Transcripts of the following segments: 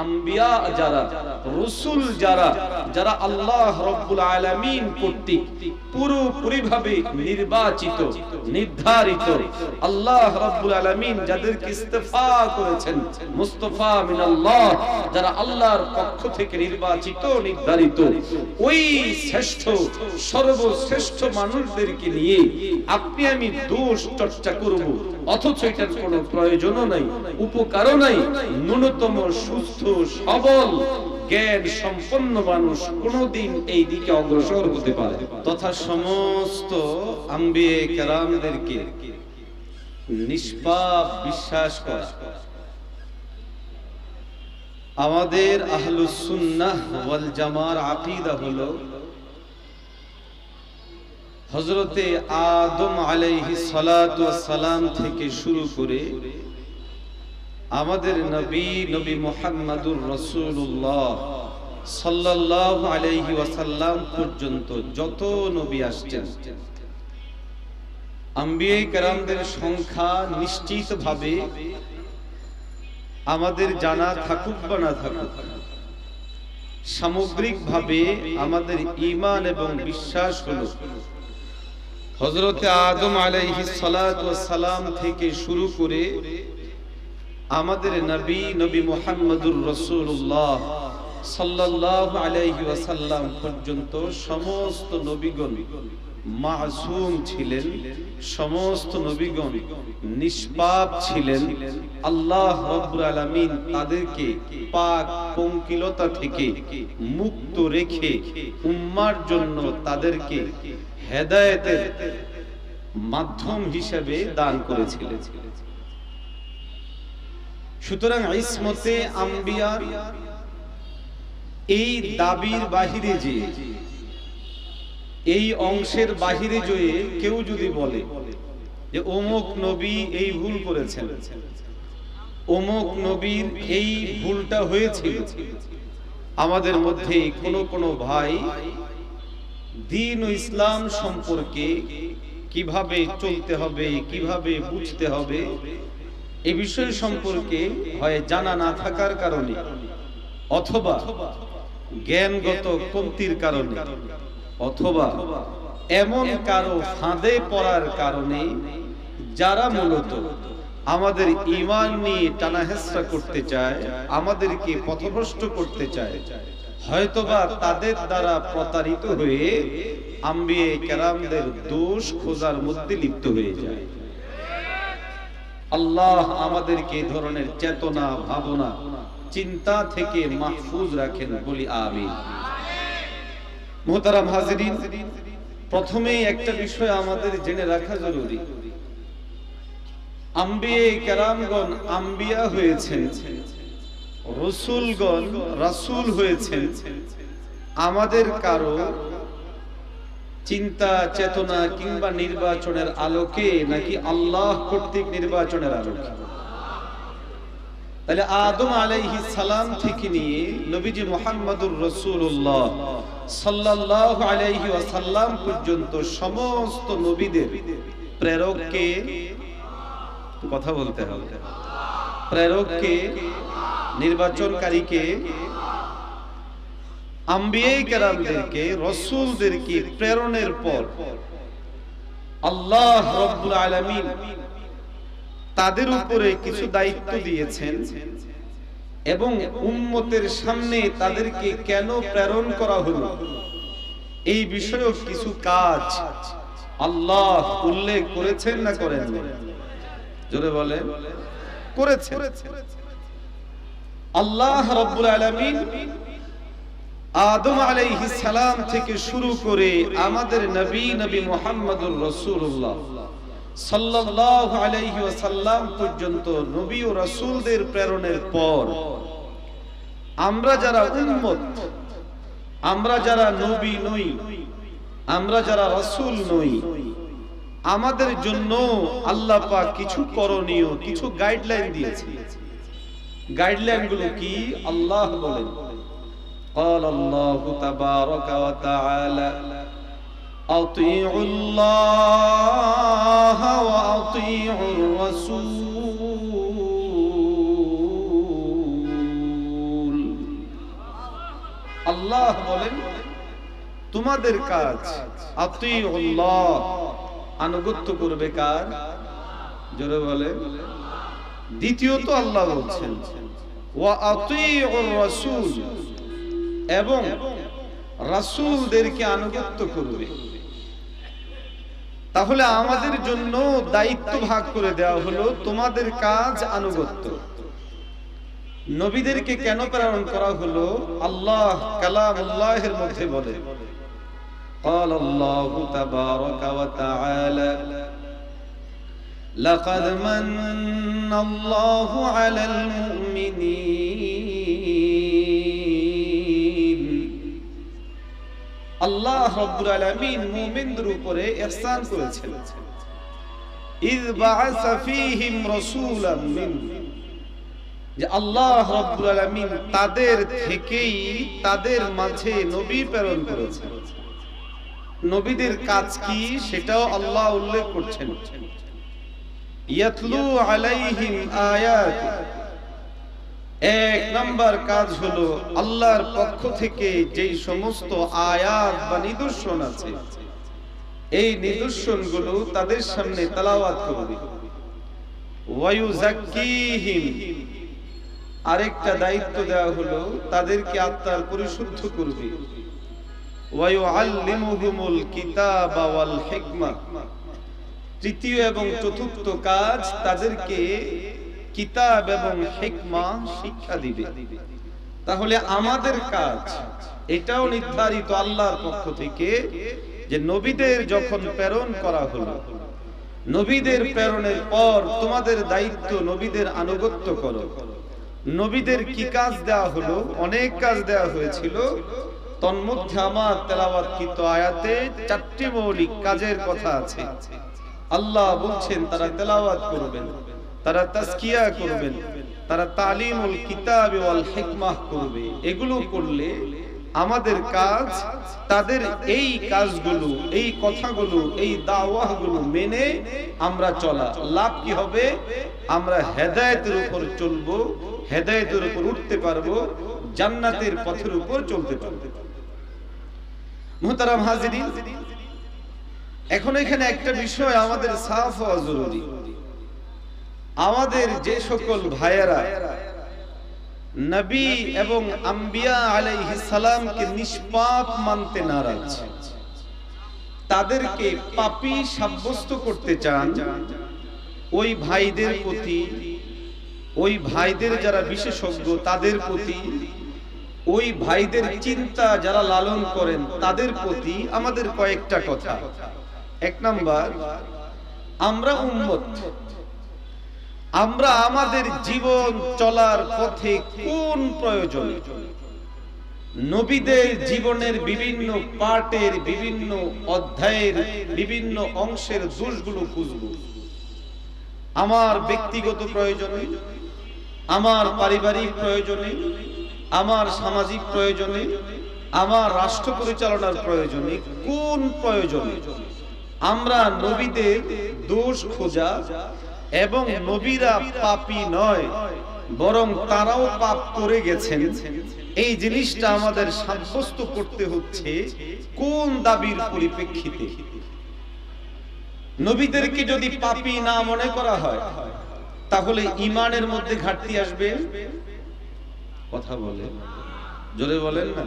আম্বিয়া যারা, রসুল যারা যারা আল্লাহ রব্বুল আলামিন কর্তৃক পুরোপুরি ভাবে নির্বাচিত, নির্ধারিত, আল্লাহ রব্বুল আলামিন যাদেরকে ইস্তেফা করেছেন, মুস্তফা মিনাল্লাহ, যারা আল্লাহর পক্ষ থেকে নির্বাচিত, নির্ধারিত, ওই শ্রেষ্ঠ, সর্বশ্রেষ্ঠ মানুষদেরকে নিয়ে আপনি আমি দোষ চর্চা করব, অথচ এটার কোনো প্রয়োজনও নাই, উপকারও নাই, ন্যূনতম সুস্থ সবল, জ্ঞান সম্পন্ন মানুষ কোনোদিন এই দিকে অগ্রসর হতে পারে তথা সমস্ত আম্বিয়ে কেরামদেরকে নিষ্পাপ বিশ্বাস করা। আমাদের আহলুস সুন্নাহ ওয়াল জামার আকীদা হলো হজরতে আদম সালাতু সালাম থেকে শুরু করে আমাদের নবী নবী মুহাম্মাদুর রাসূলুল্লাহ সাল্লাল্লাহু আলাইহি ওয়াসাল্লাম পর্যন্ত যত নবী আসছেন, আম্বিয়ে কেরামদের সংখ্যা আমাদের জানা থাকুক বা না থাকুক, সামগ্রিকভাবে আমাদের ঈমান এবং বিশ্বাস হলো হজরতে আদম আলাইহি সালাম থেকে শুরু করে আমাদের নবী নবী মুহাম্মদুর রাসূলুল্লাহ সাল্লাল্লাহু আলাইহি ওয়াসাল্লাম পর্যন্ত সমস্ত নবীগণ মাসুম ছিলেন, সমস্ত নবীগণ নিষ্পাপ ছিলেন। আল্লাহ রব্বুল আলামিন তাদেরকে পাক পঙ্কিলতা থেকে মুক্ত রেখে উম্মার জন্য তাদেরকে হেদায়েতের মাধ্যম হিসেবে দান করেছিলেন। সুতরাং ইসমতে আম্বিয়ার এই দাবির বাহিরে যে, এই অংশের বাহিরে জয়ে কেউ যদি বলে যে অমুক নবী এই ভুল করেছেন, অমুক নবীর এই ভুলটা হয়েছিল, আমাদের মধ্যে কোন কোন ভাই দিন ইসলাম সম্পর্কে কীভাবে চলতে হবে, কীভাবে বুঝতে হবে এ বিষয় সম্পর্কে হয় জানা না থাকার কারণে অথবা জ্ঞানগত কমতির কারণে অথবা এমন কারও ফাঁদে পড়ার কারণে যারা মূলত আমাদের ইমান নিয়ে টানাহেসরা করতে চায়, আমাদেরকে পথভ্রষ্ট করতে চায়, হয়তোবা তাদের দ্বারা প্রতারিত হয়ে আম্বিয়ে কেরামদের দোষ খোঁজার মধ্যে লিপ্ত হয়ে যায়। আল্লাহ আমাদেরকে ধরনের চেতনা, ভাবনা, চিন্তা থেকে মাহফুজ রাখেন, বলি আমিন। মোহতারাম হাজিরিন, প্রথমেই একটা বিষয় আমাদের জেনে রাখা জরুরি। আমাদের কারও চিন্তা, চেতনা কিংবা নির্বাচনের আলোকে নাকি আল্লাহ কর্তৃক নির্বাচনের আলোকে? তাহলে আদম আলাইহি সালাম থেকে নিয়ে নবীজি মুহাম্মদুর রাসূলুল্লাহ সাল্লাল্লাহু আলাইহি ওয়াসাল্লাম পর্যন্ত সমস্ত নবীদের প্রেরককে কথা বলতে হবে। প্রেরককে, নির্বাচনকারীকে আম্বিয়ে কেরামদেরকে, রসুলদেরকে প্রেরণের পর আল্লাহ আলামিন তাদের উপরে কিছু দায়িত্ব দিয়েছেন এবং উম্মতের সামনে তাদেরকে কেন প্রেরণ করা হলো? এই বিষয়েও কিছু কাজ আল্লাহ উল্লেখ করেছেন না করেন জোরে বলে করেছেন। আল্লাহ রব্বুল আলামিন আদম আলাইহিস সালাম থেকে শুরু করে আমাদের নবী নবী মুহাম্মদুর রাসূলুল্লাহ সাল্লাল্লাহু আলাইহি ওয়াসাল্লাম পর্যন্ত নবী ও রাসূলদের প্রেরণের পর আমরা যারা উম্মত, আমরা যারা নবী নই, আমরা যারা রাসূল নই, আমাদের জন্য আল্লাহ পাক কিছু করণীয়, কিছু গাইডলাইন দিয়েছে গাইডলাইনগুলো কি? আল্লাহ বলেন। قال الله تبارك وتعالى أطيعوا الله وأطيعوا الرسول আল্লাহ বলেন তোমাদের কাজ আতিউল্লাহ আনুগত্য করবে কার জোরে বলে দ্বিতীয়ত আল্লাহ বলছেন ওয়া আতিউর রাসূল এবং রাসূলদেরকে আনুগত্য করবে তাহলে আমাদের জন্য দায়িত্ব ভাগ করে দেওয়া হলো তোমাদের কাজ আনুগত্য নবীদেরকে কেন প্রেরণ করা হলো আল্লাহ কালাম আল্লাহের মধ্যে বলে قال الله تبارك وتعالى لقد من الله على المؤمنين আল্লাহ রব্বুল আলামিন মুমিনদের উপরে ইহসান করেছেন। ইয বাআসা ফীহিম রাসূলাম মিনহুম যে আল্লাহ রব্বুল আলামিন তাদের থেকেই তাদের মাঝে নবী প্রেরণ করেছেন। নবীদের কাজ কি সেটাও আল্লাহ উল্লেখ করছেন। ইয়াতলু আলাইহিম আয়াত এক নাম্বার কাজ হলো আল্লাহর পক্ষ থেকে যেই সমস্ত আয়াত বা নিদর্শন আছে, এই নিদর্শনগুলো তাদের সামনে তেলাওয়াত করবে। আরেকটা দায়িত্ব দেওয়া হলো তাদেরকে আত্মার পরিশুদ্ধ করবে। তৃতীয় এবং চতুর্থ কাজ তাদেরকে কিতাব এবং হিকমা শিক্ষা দিবে। তাহলে আমাদের কাজ, এটাও নির্ধারিত আল্লাহর পক্ষ থেকে যে নবীদের যখন প্রেরণ করা হলো, নবীদের প্রেরণের পর তোমাদের দায়িত্ব নবীদের আনুগত্য করো। নবীদের কি কাজ দেওয়া হলো? অনেক কাজ দেওয়া হয়েছিল। তন্মধ্যে আমার তেলাওয়াতকৃত আয়াতে চারটি মৌলিক কাজের কথা আছে। আল্লাহ বলছেন, তারা তেলাওয়াত করবেন। তারা তাসকিয়া করবেন, তারা তালিমুল কিতাব ওয়াল হিকমাহ করবে। এগুলো করলে আমাদের কাজ, তাদের এই কাজগুলো, এই কথাগুলো, এই দাওয়াহগুলো মেনে আমরা চলা। লাভ কি হবে? আমরা হেদায়েতের উপর চলবো, হেদায়েতের উপর উঠতে পারব, জান্নাতের পথের উপর চলতে পারব। মুহতারাম হাজিরিন, এখন এখানে একটা বিষয় আমাদের সাফ হওয়া জরুরি। আমাদের যে সকল ভাইয়েরা নবী এবং আম্বিয়া সালামকে নিষ্পাপ মানতে নারাজ, তাদেরকে পাপি সাব্যস্ত করতে চান, ওই ভাইদের প্রতি, ওই ভাইদের যারা বিশেষজ্ঞ, তাদের প্রতি, ওই ভাইদের চিন্তা যারা লালন করেন, তাদের প্রতি আমাদের কয়েকটা কথা। এক নাম্বার, আমরা উম্মত। আমরা আমাদের জীবন চলার পথে কোন প্রয়োজন? নবীদের জীবনের বিভিন্ন পার্টের, বিভিন্ন অধ্যায়ের, বিভিন্ন অংশের দোষগুলো খুঁজব। আমার ব্যক্তিগত প্রয়োজনে, আমার পারিবারিক প্রয়োজনে, আমার সামাজিক প্রয়োজনে, আমার রাষ্ট্র পরিচালনার প্রয়োজনে কোন প্রয়োজনে? আমরা নবীদের দোষ খোঁজা এবং নবীরা পাপী নয়, বরং তারাও পাপ করে গেছেন। এই জিনিসটা আমাদের সাব্যস্ত করতে হচ্ছে কোন দাবির পরিপ্রেক্ষিতে? নবীদেরকে যদি পাপী না মনে করা হয়, তাহলে ইমানের মধ্যে ঘাটতি আসবে? কথা বলে। জোরে বলেন না।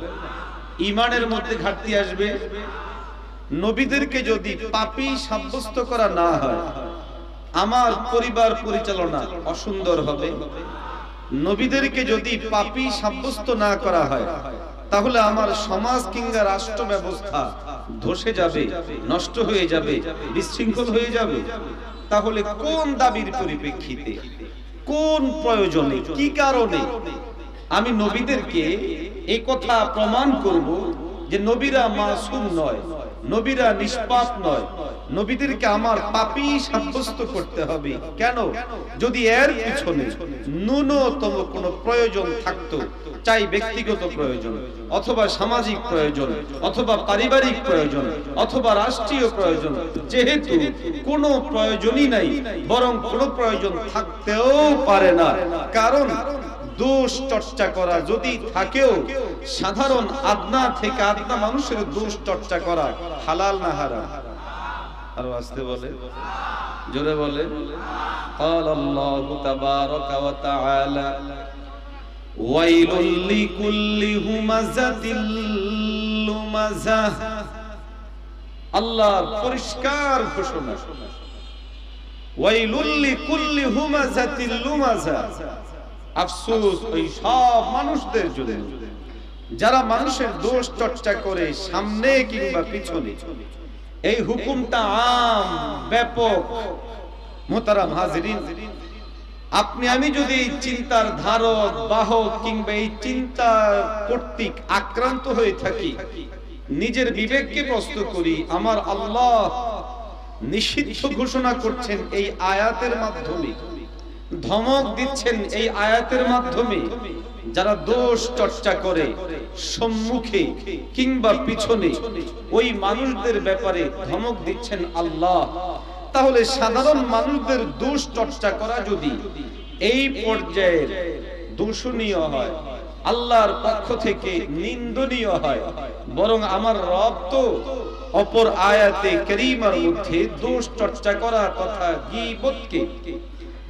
ইমানের মধ্যে ঘাটতি আসবে? নবীদেরকে যদি পাপী সাব্যস্ত করা না হয় আমার পরিবার পরিচালনা অসুন্দর হবে। নবীদেরকে যদি পাপী সাব্যস্ত না করা হয়, তাহলে আমার সমাজ কিংবা রাষ্ট্র ব্যবস্থা ধসে যাবে, নষ্ট হয়ে যাবে, বিশৃঙ্খল হয়ে যাবে। তাহলে কোন দাবির পরিপ্রেক্ষিতে, কোন প্রয়োজনে, কি কারণে আমি নবীদেরকে এই কথা প্রমাণ করব যে নবীরা মাসুম নয় নবীরা নিষ্পাপ নয়। নবীদেরকে আমার পাপী সাব্যস্ত করতে হবে। কেন? যদি এর পিছনে ন্যূনতম কোনো প্রয়োজন থাকতো, চাই ব্যক্তিগত প্রয়োজন, অথবা সামাজিক প্রয়োজন, অথবা পারিবারিক প্রয়োজন, অথবা রাষ্ট্রীয় প্রয়োজন, যেহেতু কোনো প্রয়োজনই নাই, বরং কোনো প্রয়োজন থাকতেও পারে না। কারণ দোষ চর্চা করা যদি থাকেও সাধারণ আদনা থেকে আদনা মানুষের দোষ চর্চা করা হালাল না হারাম আরো আসতে বলে জোরে বলে قال الله تبارك وتعالى ويل لكل همزة لمزة আল্লাহর পরিষ্কার ঘোষণা ওয়াইলুল লিকুল্লি হুমাযাতিল লুমাযা আফসোস, ওই সব মানুষদের জন্য। যারা মানুষের দোষ চর্চা করে সামনে কিংবা পিছনে। এই হুকুমটা আম, ব্যাপক। মোতারাম হাজিরিন, আপনি, আমি যদি চিন্তার ধারক, বাহক কিংবা এই চিন্তার কর্তৃক আক্রান্ত হয়ে থাকি, নিজের বিবেককে প্রশ্ন করি, আমার আল্লাহ নিষিদ্ধ ঘোষণা করছেন এই আয়াতের মাধ্যমে। ধমক দিচ্ছেন এই আয়াতের মাধ্যমে। যারা দোষ চর্চা করে, সম্মুখে কিংবা পিছনে, ওই মানুষদের ব্যাপারে ধমক দিচ্ছেন আল্লাহ। তাহলে সাধারণ মানুষদের দোষ চর্চা করা যদি এই পর্যায়ের দূষণীয় হয়, আল্লাহর পক্ষ থেকে নিন্দনীয় হয়, বরং আমার রব তো অপর আয়াতে করিমার মধ্যে দোষ চর্চা করা তথা গীবতকে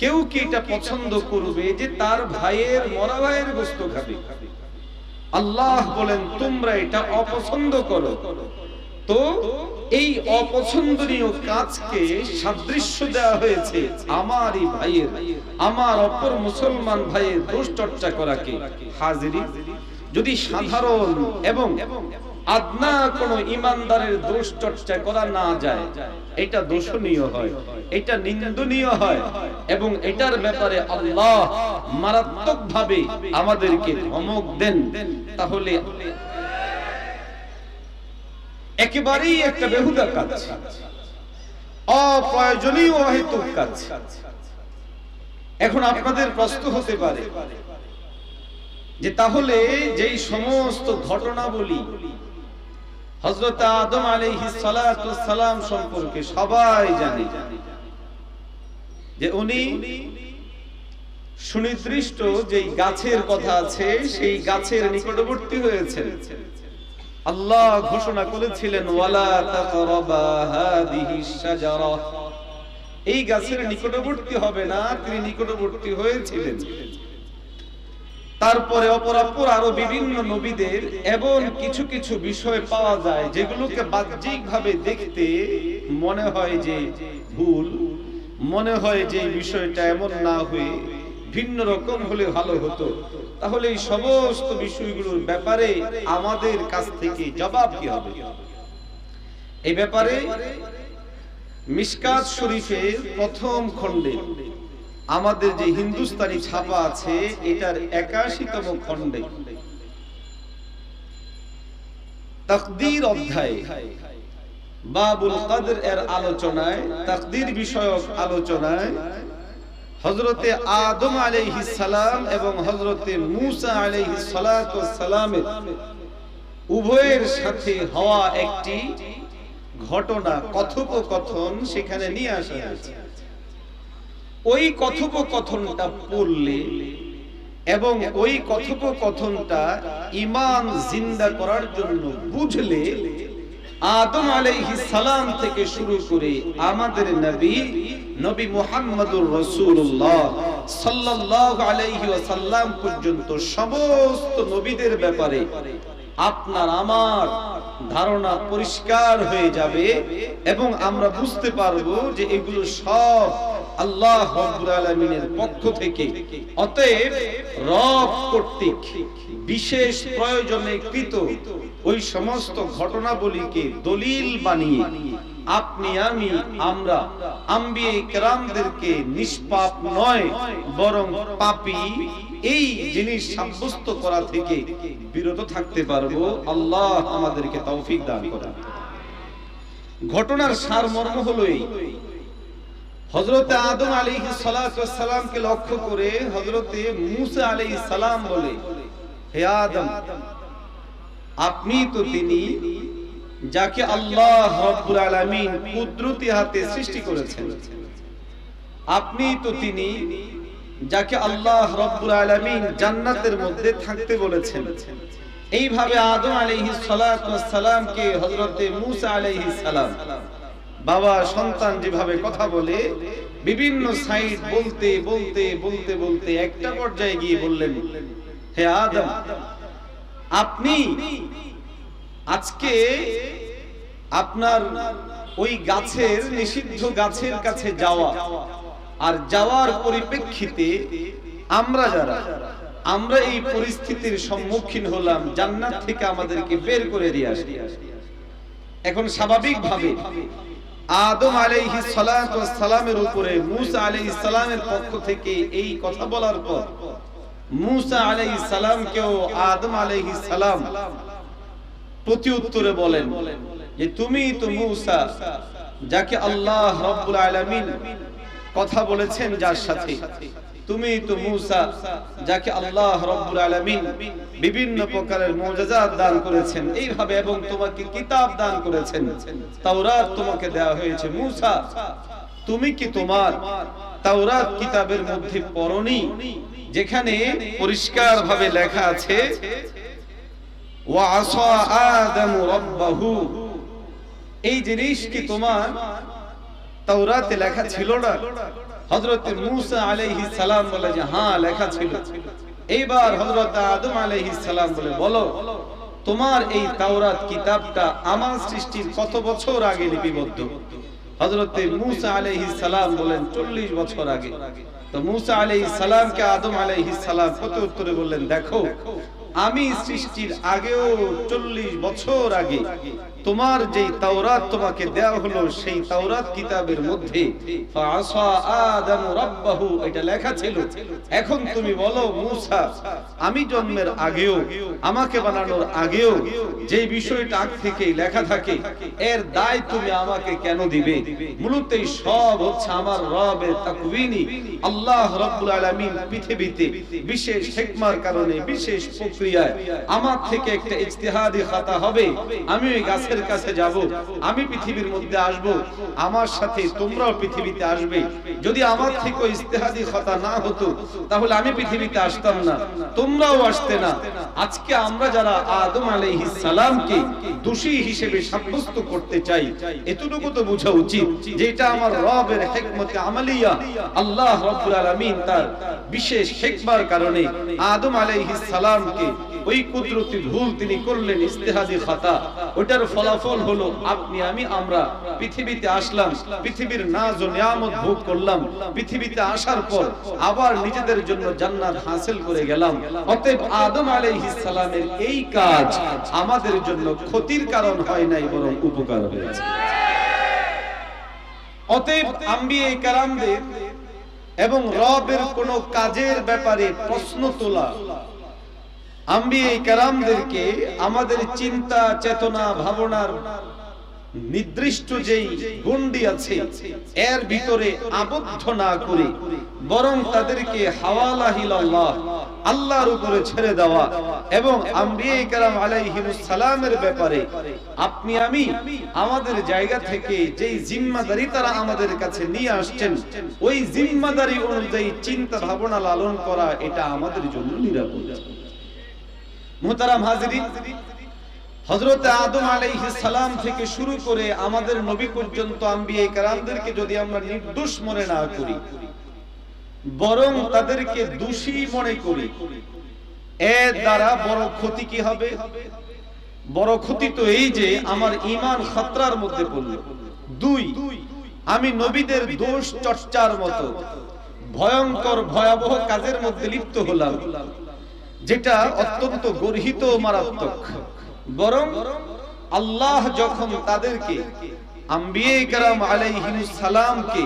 কেউ কি এটা পছন্দ করবে যে তার ভাইয়ের মরা ভাইয়ের গোস্ত খাবে? আল্লাহ বলেন, তোমরা এটা অপছন্দ করো। তো এই অপছন্দনীয় কাজকে সাদৃশ্য দেওয়া হয়েছে আমারই ভাইয়ের, আমার অপর মুসলমান ভাইয়ের দোষ চর্চা করাকে। হাজিরি? যদি সাধারণ এবং আদনা কোন ইমানদারের দোষ চর্চা করা না যায়। এটা দোষণীয় হয়, এটা নিন্দনীয় হয় এবং এটার ব্যাপারে আল্লাহ মারাত্মক ভাবে আমাদেরকে ধমক দেন। তাহলে একেবারেই একটা বেহুদা কাজ, অপ্রয়োজনীয় অহেতুক কাজ। এখন আপনাদের প্রশ্ন হতে পারে যে তাহলে যেই সমস্ত ঘটনা বলি হজরত আদম সালাতু সালাম সম্পর্কে সবাই জানে যে উনি সুনির্দিষ্ট যেই গাছের কথা আছে, সেই গাছের নিকটবর্তী হয়েছেন। আল্লাহ ঘোষণা করেছিলেন এই গাছের নিকটবর্তী হবে না, তিনি নিকটবর্তী হয়েছিলেন। তারপরে অপরাপর আরও বিভিন্ন নবীদের এবং কিছু কিছু বিষয় পাওয়া যায় যেগুলোকে বাহ্যিক ভাবে দেখতে মনে হয় যে ভুল, মনে হয় যে বিষয়টা এমন না হয়ে ভিন্ন রকম হলে ভালো হতো। তাহলে এই সমস্ত বিষয়গুলোর ব্যাপারে আমাদের কাছ থেকে জবাব কি হবে? এই ব্যাপারে মিসকাত শরীফের প্রথম খণ্ডে আমাদের যে হিন্দুস্তানি ছাপা আছে, এটার একাশিতম খণ্ডে। তকদির অধ্যায়, বাবুল কাদের এর আলোচনায় বিষয়ক আলোচনায় হজরতে আদম আলাইহিস সালাম এবং হজরতে মুসা আলাইহিস সালাতু সালামের উভয়ের সাথে হওয়া একটি ঘটনা কথোপকথন সেখানে নিয়ে আসা হয়েছে। ওই কথোপকথনটা পড়লে এবং ওই কথোপকথনটা ইমান জিন্দা করার জন্য বুঝলে আদম আলাইহিস সালাম থেকে শুরু করে আমাদের নবী নবী মুহাম্মদুর রাসূলুল্লাহ সাল্লাল্লাহু আলাইহি ওয়াসাল্লাম পর্যন্ত সমস্ত নবীদের ব্যাপারে আপনার আমার ধারণা পরিষ্কার হয়ে যাবে এবং আমরা বুঝতে পারব যে এগুলো সব আল্লাহ রব্বুল আলামিনের পক্ষ থেকে। অতএব রব কর্তৃক বিশেষ প্রয়োজনে কৃত ওই সমস্ত ঘটনাবলীকে দলিল বানিয়ে আপনি, আমি, আমরা, আম্বিয়ে কেরামদেরকে নিষ্পাপ নয়, বরং পাপী। এই জিনিস সাব্যস্ত করা থেকে বিরত থাকতে পারব। আল্লাহ আমাদেরকে তৌফিক দান ঘটনার সারমর্ম হলো এই। হজরতে আদম আলাইহিস সালামকে লক্ষ্য করে হজরতে মুসা আলাইহিস সালাম বলে, হে আদম, আপনি তো তিনি যাকে আল্লাহ আলামিন কুদরতি হাতে সৃষ্টি করেছেন। আপনি তো তিনি যাকে আল্লাহ রব্বুল আলামিন জান্নাতের মধ্যে থাকতে বলেছেন। এইভাবে আদম আলাইহিস সালাতু ওয়াস সালামকে হযরতে সালাম বাবা, সন্তান যেভাবে কথা বলে, বিভিন্ন সাইড বলতে বলতে বলতে বলতে একটা পর্যায়ে গিয়ে বললেন, হে আদম, আপনি আজকে আপনার ওই গাছের, নিষিদ্ধ গাছের কাছে যাওয়া আর যাওয়ার পরিপ্রেক্ষিতে আমরা যারা, আমরা এই পরিস্থিতির সম্মুখীন হলাম, জান্নাত থেকে আমাদেরকে বের করে দিয়ে আসি। এখন স্বাভাবিকভাবে আদম ওয়াস সালামের উপরে, মূসা আলাইহিস সালামের পক্ষ থেকে এই কথা বলার পর, মূসা আলাইহিস সালামকেও আদম আলাইহিস সালাম প্রতি উত্তরে বলেন যে, তুমি তো মূসা, যাকে আল্লাহ রাব্বুল আলামিন কথা বলেছেন যার সাথে। তুমি তো মূসা, যাকে আল্লাহ রাব্বুল আলামিন বিভিন্ন প্রকারের মুজিজাত দান করেছেন এইভাবে এবং তোমাকে কিতাব দান করেছেন, তাওরাত তোমাকে দেওয়া হয়েছে। মূসা, তুমি কি তোমার তাওরাত কিতাবের মধ্যে পড়নি, যেখানে পরিষ্কার ভাবে লেখা আছে, ওয়া আসা আদামু রাব্বাহু এই জিনিস কি তোমার তাওরাতে লেখা ছিল না। হযরত মূসা আলাইহিস সালাম বলে যে হ্যাঁ লেখা ছিল। এইবার হযরত আদম আলাইহিস সালাম বলে, বলো, তোমার এই তাওরাত কিতাবটা আমার সৃষ্টির কত বছর আগে লিপিবদ্ধ? হযরত মূসা আলাইহিস সালাম বলেন 40 বছর আগে। তো মূসা আলাইহিস সালামকে আদম আলাইহিস সালাম কত উত্তরে বললেন, দেখো, আমি সৃষ্টির আগেও চল্লিশ বছর আগে তোমার যেই তাওরাত তোমাকে দেওয়া হলো, সেই তাওরাত কিতাবের মধ্যে, ফাআসা আদম রাব্বাহু এটা লেখা ছিল। এখন তুমি বলো, মূসা, আমি জন্মের আগেও, আমাকে বানানোর আগেও যে বিষয়টা আগ থেকেই লেখা থাকে, এর দায় তুমি আমাকে কেন দিবে? মূলত এই সব হচ্ছে আমার রবের তাকওয়িনি। আল্লাহ রাব্বুল আলামিন পৃথিবীতে বিশেষ হিকমার কারণে, বিশেষ প্রক্রিয়ায় আমার থেকে একটা ইজতিহাদি খাতা হবে। আমি ওই গাছের কাছে যাব, আমি পৃথিবীর মধ্যে আসব, আমার সাথে তোমরাও পৃথিবীতে আসবে। যদি আমার থেকে ওই ইজতিহাদি খাতা না হতো, তাহলে আমি পৃথিবীতে আসতাম না, তোমরাও আসতে না। আজকে আমরা যারা আদম আলাইহিস সালামকে দোষী হিসেবে সাব্যস্ত করতে চাই, এতটুকু তো বোঝা উচিত যে এটা আমার রবের হিকমতে আমালিয়া। আল্লাহ রাব্বুল আলামিন তার বিশেষ হিকমার কারণে আদম আলাইহিস সালামকে ওই কুদরতি ভুল তিনি করলেন ইস্তেহাদি খাতা। ওটার ফলাফল হলো, আপনি, আমি, আমরা পৃথিবীতে আসলাম, পৃথিবীর নাজ ও নিয়ামত ভোগ করলাম, পৃথিবীতে আসার পর আবার নিজেদের জন্য জান্নাত হাসিল করে গেলাম। অতএব আদম আলাইহিস সালামের এই কাজ আমাদের জন্য ক্ষতির কারণ হয় নাই, বরং উপকার হয়েছে। অতএব আম্বিয়ে কারামদের এবং রবের কোন কাজের ব্যাপারে প্রশ্ন তোলা আম্বিয়ে কারামদেরকে আমাদের চিন্তা, চেতনা, ভাবনার নির্দিষ্ট যেই গন্ডি আছে, এর ভিতরে আবদ্ধ না করে, বরং তাদেরকে হাওয়ালাহিল্লাহ আল্লাহর উপরে ছেড়ে দেওয়া এবং সালামের ব্যাপারে আপনি, আমি আমাদের জায়গা থেকে যেই জিম্মাদারি তারা আমাদের কাছে নিয়ে আসছেন, ওই জিম্মাদারি অনুযায়ী চিন্তা ভাবনা লালন করা এটা আমাদের জন্য নিরাপদ। মুহতারাম হাজিরিন হযরত আদম আলাইহিস সালাম থেকে শুরু করে আমাদের নবী পর্যন্ত আম্বিয়ে কেরামদেরকে যদি আমরা নির্দোষ মনে না করি, বরং তাদেরকে দোষী মনে করি এর দ্বারা বড় ক্ষতি কি হবে? বড় ক্ষতি তো এই যে আমার ঈমান খতরার মধ্যে পড়ল। দুই, আমি নবীদের দোষ চর্চার মতো, ভয়ঙ্কর, ভয়াবহ কাজের মধ্যে লিপ্ত হলাম। যেটা অত্যন্ত গর্হিত মারাত্মক। বরং আল্লাহ যখন তাদেরকে আম্বিয়ে কারাম আলাইহিস সালামকে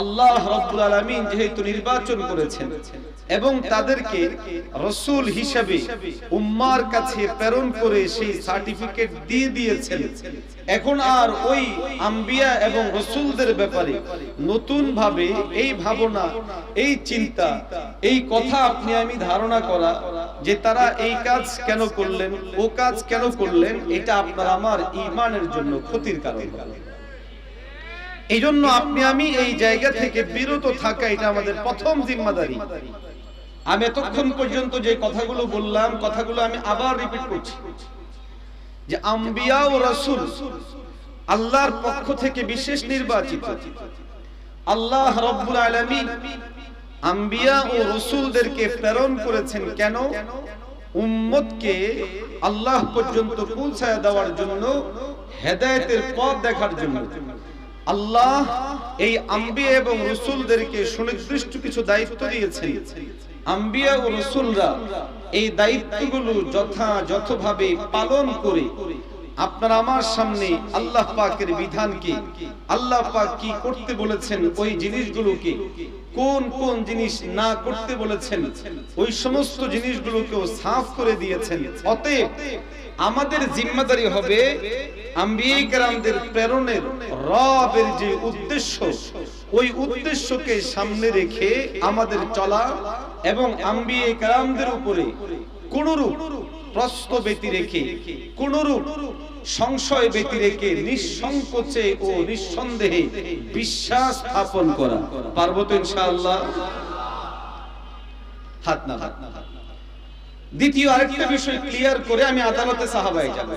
আল্লাহ রব্বুল আলামিন যেহেতু নির্বাচন করেছেন এবং তাদেরকে রসুল হিসাবে উম্মার কাছে প্রেরণ করে সেই সার্টিফিকেট দিয়ে দিয়েছেন। এখন আর ওই আম্বিয়া এবং রসুলদের ব্যাপারে নতুন ভাবে এই ভাবনা, এই চিন্তা, এই কথা আপনি আমি ধারণা করা যে তারা এই কাজ কেন করলেন, ও কাজ কেন করলেন, এটা আপনার আমার ইমানের জন্য ক্ষতির কারণ। এই জন্য আপনি, আমি এই জায়গা থেকে বিরত থাকা এটা আমাদের প্রথম জিম্মাদারি। আমি এতক্ষণ পর্যন্ত যে কথাগুলো বললাম, কথাগুলো আমি আবার রিপিট করছি। যে আম্বিয়া ও রসুল আল্লাহর পক্ষ থেকে বিশেষ নির্বাচিত। আল্লাহ রব্বুল আলামিন আম্বিয়া ও রসুলদেরকে প্রেরণ করেছেন কেন? উম্মতকে আল্লাহ পর্যন্ত পৌঁছায় দেওয়ার জন্য, হেদায়েতের পথ দেখার জন্য। আল্লাহ এই আম্বিয়া এবং রসুলদেরকে সুনির্দিষ্ট কিছু দায়িত্ব দিয়েছেন। আম্বিয়া ও রসুলরা এই দায়িত্বগুলো যথাযথভাবে পালন করে আপনার আমার সামনে আল্লাহ পাকের বিধানকে, আল্লাহ পাক কি করতে বলেছেন ওই জিনিসগুলোকে, কোন কোন জিনিস না করতে বলেছেন, ওই সমস্ত জিনিসগুলোকেও সাফ করে দিয়েছেন। অতএব আমাদের জিম্মাদারি হবে আম্বিয়ে কেরামদের প্রেরণের রবের যে উদ্দেশ্য, ওই উদ্দেশ্যকে সামনে রেখে আমাদের চলা এবং আম্বিয়ে কেরামদের উপরে কোনরূপ প্রশ্ন ব্যতি রেখে, কোনরূপ সংশয় ব্যতি রেখে নিঃসংকোচে ও নিঃসন্দেহে বিশ্বাস স্থাপন করা। পারব তো ইনশাআল্লাহ? হাত না হাত না দ্বিতীয় আরেকটা বিষয় ক্লিয়ার করে আমি আদালতে সাহাবাই যাব।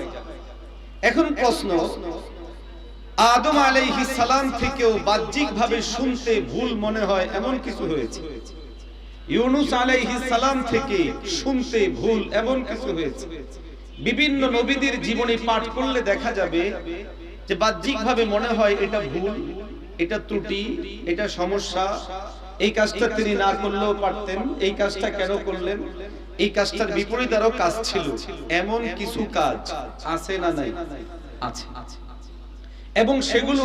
এখন প্রশ্ন, আদম আলাইহিস সালাম থেকেও বাহ্যিকভাবে শুনতে ভুল মনে হয়, এমন কিছু হয়েছে? ইউনুস আলাইহিস সালাম থেকে শুনতে ভুল, এমন কিছু হয়েছে? বিভিন্ন নবীদের জীবনী পাঠ করলে দেখা যাবে যে বাহ্যিকভাবে মনে হয় এটা ভুল, এটা ত্রুটি, এটা সমস্যা। এই কাজটা তিনি না করলেও পারতেন, এই কাজটা কেন করলেন? এই কাজটার বিপরীত আরও কাজ ছিল। এমন কিছু কাজ আছে না নাই? আছে। এবং সেগুলো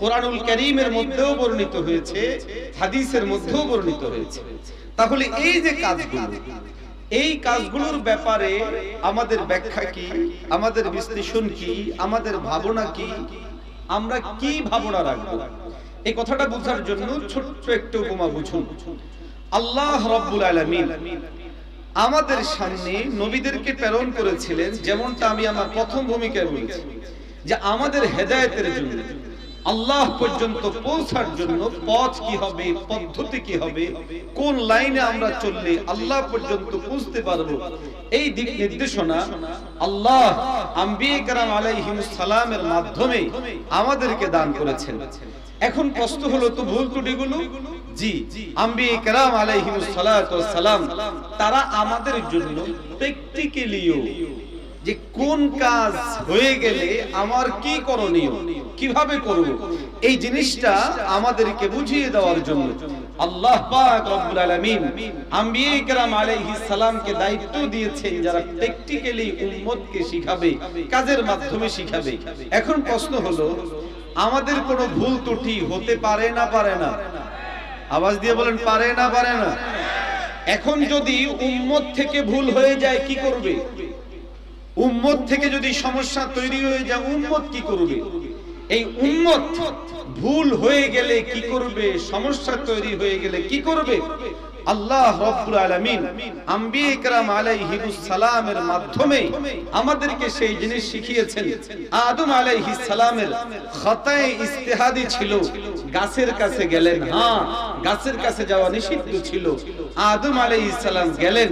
কোরআনুল করিমের মধ্যেও বর্ণিত হয়েছে হাদিসের মধ্যেও বর্ণিত হয়েছে। তাহলে এই যে কাজগুলো এই কাজগুলোর ব্যাপারে আমাদের ব্যাখ্যা কি? আমাদের বিশ্লেষণ কি? আমাদের ভাবনা কি? আমরা কি ভাবনা রাখব? এই কথাটা বোঝার জন্য ছোট্ট একটু উপমা বুঝুন। আল্লাহ রব্বুল আলামিন। আমাদের সামনে নবীদেরকে প্রেরণ করেছিলেন, যেমনটা আমি আমার প্রথম ভূমিকায় বলেছি, যে আমাদের হেদায়তের জন্য। আল্লাহ পর্যন্ত পৌঁছার জন্য পথ কি হবে, পদ্ধতি কি হবে, কোন লাইনে আমরা চললে আল্লাহ পর্যন্ত পৌঁছতে পারব, এই দিক নির্দেশনা আল্লাহ আম্বিয়ে কারাম আলাইহিমুস সালামের মাধ্যমে আমাদেরকে দান করেছেন। এখন প্রশ্ন হলো, তো ভুল ত্রুটিগুলো? জি আম্বিয়ে কেরাম আলাইহিমুস সালাতু সালাম, তারা আমাদের জন্য প্র্যাকটিক্যালিও যে কোন কাজ হয়ে গেলে আমার কি করণীয়? কীভাবে করব? এই জিনিসটা আমাদেরকে বুঝিয়ে দেওয়ার জন্য। আল্লাহ পাক রব্বুল আলামিন আম্বিয়ে কেরাম আলাইহিস সালামকে দায়িত্ব দিয়েছেন যারা প্র্যাকটিক্যালি উম্মতকে শিখাবে, কাজের মাধ্যমে শিখাবে। এখন প্রশ্ন হলো, আমাদের কোনো ভুল ত্রুটি হতে পারে না পারে না? আওয়াজ দিয়ে বলেন, পারে না পারে না? এখন যদি উম্মত থেকে ভুল হয়ে যায়, কি করবে? উম্মত থেকে যদি সমস্যা তৈরি হয়ে যায়, উম্মত কি করবে? এই উম্মত ভুল হয়ে গেলে কি করবে? সমস্যা তৈরি হয়ে গেলে কি করবে? আল্লাহ রব্বুল আলামিন আম্বিয়ে کرام আলাইহিস সালামের মাধ্যমে আমাদেরকে সেই জিনিস শিখিয়েছেন আদম আলাইহিস সালামের খতায়ে ইজতিহাদি ছিল গাছের কাছে গেলেন হ্যাঁ গাছের কাছে যাওয়া নিষিদ্ধ ছিল আদম আলাইহিস সালাম গেলেন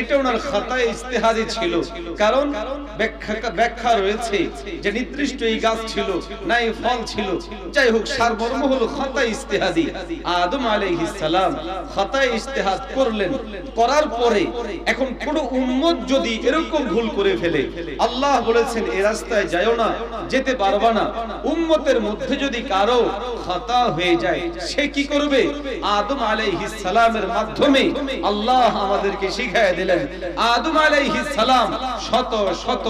এটা ওনার খতায়ে ইজতিহাদি ছিল কারণ ব্যাখ্যা ব্যাখ্যা রয়েছে যে নির্দিষ্ট এই গাছ ছিল না এই ফল ছিল যাই হোক সারমর্ম হলো খতায়ে ইজতিহাদি আদম আলাইহিস সালাম খতায়ে ইজতেহাদ করলেন। করার পরে এখন কোন উম্মত যদি এরকম ভুল করে ফেলে, আল্লাহ বলেছেন এই রাস্তায় যাও না, যেতে পারবা না। উম্মতের মধ্যে যদি কারও খাতা হয়ে যায়, সে কি করবে? আদম আলাইহিস সালামের মাধ্যমে আল্লাহ আমাদেরকে শিখায় দিলেন, আদম আলাইহিস সালাম শত শত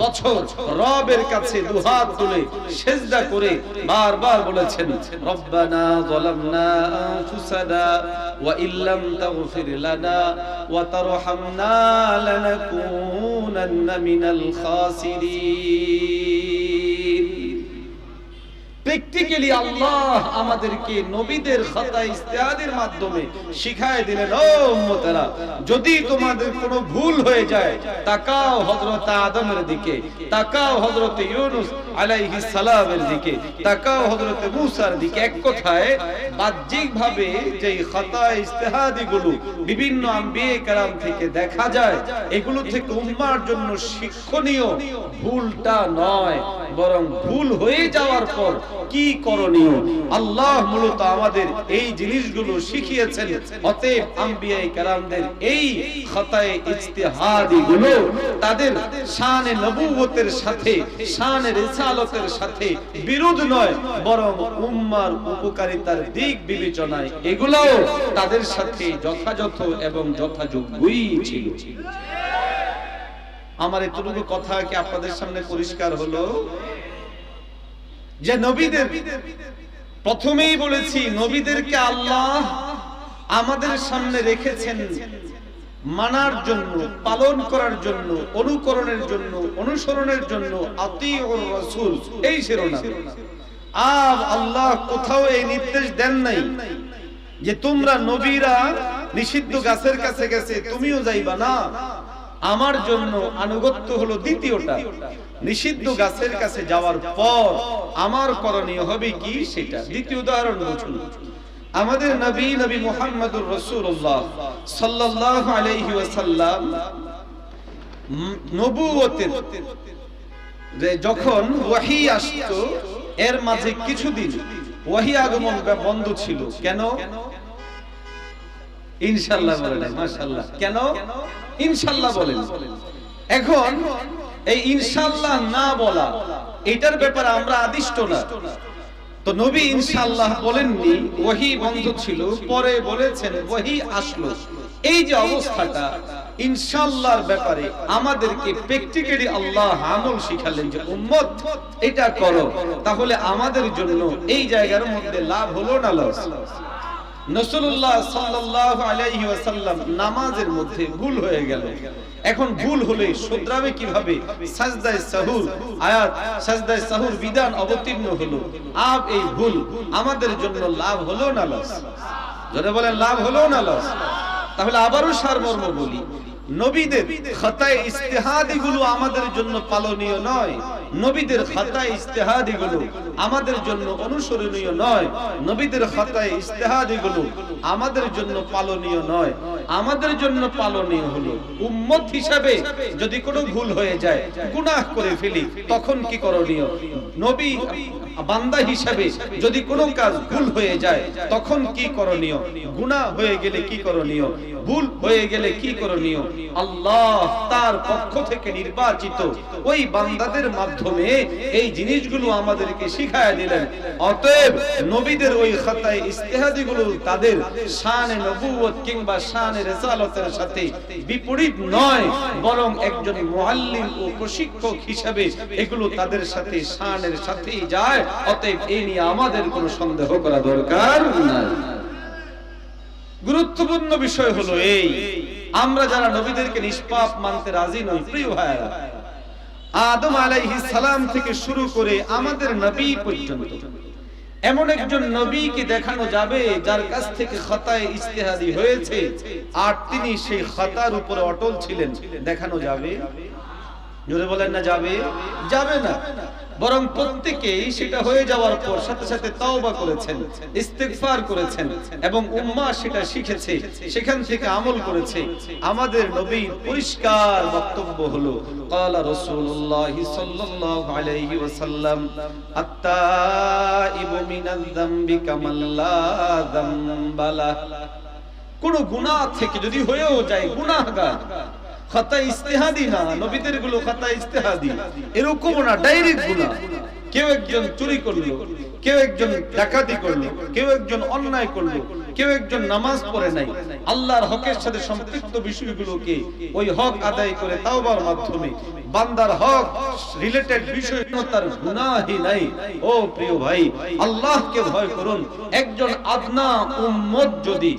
বছর রবের কাছে দুহাত তুলে সেজদা করে বারবার বলেছেন, রব্বানা যালামনা আনফুসানা ওয়া ইল্লাম تغفر لنا وترحمنا لنكونن من الخاسرين. প্র্যাকটিক্যালি আল্লাহ আমাদেরকে নবীদের খাতা ইস্তেহাদের মাধ্যমে শিখায় দিলেন, ও উম্মতেরা, যদি তোমাদের কোনো ভুল হয়ে যায়, তাকাও হযরত আদমের দিকে, তাকাও হযরত ইউনুস আলাইহিস সালামের দিকে, তাকাও হযরত মূসার দিকে। এক কথায় বাহ্যিক ভাবে যে খাতা ইস্তেহাদি গুলো বিভিন্ন আম্বিয়ে কালাম থেকে দেখা যায়, এগুলো থেকে উম্মার জন্য শিক্ষণীয় ভুলটা নয়। বরং ভুল হয়ে যাওয়ার পর কি করণীয়? আল্লাহ মূলত আমাদের এই জিনিসগুলো শিখিয়েছেন। অতএব আম্বিয়াই কালামদের এই খাতায়ে ইজতিহাদি গুলো তাদের শানে নবুয়তের সাথে, শানে রিসালতের সাথে বিরোধ নয়, বরং উম্মার উপকারিতার দিক বিবেচনায় এগুলোও তাদের সাথে যথাযথ এবং যথাযোগ্যই ছিল। আমার এতটুকু কথা কি আপনাদের সামনে পরিষ্কার হলো? যে নবীদের প্রথমেই বলেছি, নবীদেরকে আল্লাহ আমাদের সামনে রেখেছেন মানার জন্য, পালন করার জন্য, অনুকরণের জন্য, অনুসরণের জন্য রাসূল, এই আর আল্লাহ কোথাও এই নির্দেশ দেন নাই যে তোমরা নবীরা নিষিদ্ধ গাছের কাছে গেছে, তুমিও যাইবা না। আমার জন্য আনুগত্য হলো দ্বিতীয়টা। নিষিদ্ধ গাছের কাছে যাওয়ার পর আমার করণীয় হবে কি সেটা। দ্বিতীয় উদাহরণ বুঝুন। আমাদের নবী নবী মুহাম্মদুর রাসূলুল্লাহ সাল্লাল্লাহু আলাইহি ওয়াসাল্লাম নবুয়তের যখন ওয়াহি আসতো, এর মাঝে কিছুদিন ওয়াহি আগমন বন্ধ ছিল। কেন? ইনশাআল্লাহ বলেন মাশাআল্লাহ কেন? ইনশাআল্লাহ বলেন। এখন এই ইনশাআল্লাহ না বলা এটার ব্যাপারে আমরা আদিষ্ট না। তো নবী ইনশাআল্লাহ বলেননি ওহি বন্ধ ছিল পরে বলেছেন ওহি আসলো। এই যে অবস্থাটা ইনশাআল্লাহর ব্যাপারে আমাদেরকে প্র্যাকটিক্যালি আল্লাহ আমল শিখালেন যে উম্মত এটা করো। তাহলে আমাদের জন্য এই জায়গার মধ্যে লাভ হলো না লস? নামাজের মধ্যে ভুল হয়ে গেল। এখন ভুল হলে শুধরাবে কীভাবে? সাজদায়ে সাহুর। আয়াত, সাজদায়ে সাহুর বিধান অবতীর্ণ হলো। আব এই ভুল আমাদের জন্য লাভ হলো না লস? জোরে বলেন, লাভ হলো না লস? তাহলে আবারও সারমর্ম বলি। নবীদের খাতায় ইস্তেহাদি গুলো আমাদের জন্য পালনীয় নয়। নবীদের খাতায় ইস্তেহাদি গুলো আমাদের জন্য অনুসরণীয় নয়। নবীদের খাতায় ইস্তেহাদি গুলো আমাদের জন্য পালনীয় নয়। আমাদের জন্য পালনীয় হলো উম্মত হিসাবে যদি কোনো ভুল হয়ে যায়, গুনাহ করে ফেলি, তখন কি করণীয়? নবী বান্দা হিসাবে যদি কোনো কাজ ভুল হয়ে যায়, তখন কি করণীয়? গুনাহ হয়ে গেলে কি করণীয়? ভুল হয়ে গেলে কি করণীয়? আল্লাহ তার পক্ষ থেকে নির্বাচিত ওই বান্দাদের মাধ্যমে এই জিনিসগুলো আমাদেরকে শিখায় দিলেন। অতএব নবীদের ওই খাতায় ইস্তেহাদিগুলো তাদের শানে নবুয়ত কিংবা শানে রেসালতের সাথে বিপরীত নয়, বরং একজন মুআল্লিম ও প্রশিক্ষক হিসাবে এগুলো তাদের সাথে শানের সাথেই যায়। অতএব এই নিয়ে আমাদের কোনো সন্দেহ করা দরকার নাই। গুরুত্বপূর্ণ বিষয় হলো এই, আমরা যারা নবীদেরকে নিষ্পাপ মানতে রাজি নই, প্রিয় ভাইরা আদম আলাইহিস সালাম থেকে শুরু করে আমাদের নবী পর্যন্ত। এমন একজন নবীকে দেখানো যাবে যার কাছ থেকে খতায় ইস্তেহাদি হয়েছে, আর তিনি সেই খাতার উপরে অটল ছিলেন। দেখানো যাবে জোরে বলেন না, যাবে? যাবে না। বরং প্রত্যেকেই সেটা হয়ে যাওয়ার পর সাথে সাথে তাওবা করেছেন, ইস্তেগফার করেছেন এবং উম্মাহ সেটা শিখেছে, সেখান থেকে আমল করেছে। আমাদের নবী পরিষ্কার বক্তব্য হলো, ক্বালা রাসূলুল্লাহ সাল্লাল্লাহু আলাইহি ওয়াসাল্লাম, আত্তাইবু মিনাল যামবি কামাল্লা যামবালা কোন গুনাহ থেকে যদি হয়েও যায়, গুনাহগার। খাতা ইস্তেহাদি না নবীদেরগুলো খাতা ইস্তেহাদি। এরকম না ডাইরেক্ট গুনাহ কেউ একজন চুরি করল, কেউ একজন ডাকাতি করল, কেউ একজন অন্যায় করল, কেউ একজন নামাজ পড়ে নাই। আল্লাহর হকের সাথে সম্পৃক্ত বিষয়গুলোকে ওই হক আদায় করে তাওবার মাধ্যমে বান্দার হক রিলেটেড বিষয় তার গুনাহই নাই। ও প্রিয় ভাই, আল্লাহকে ভয় করুন। একজন আদনা উম্মত যদি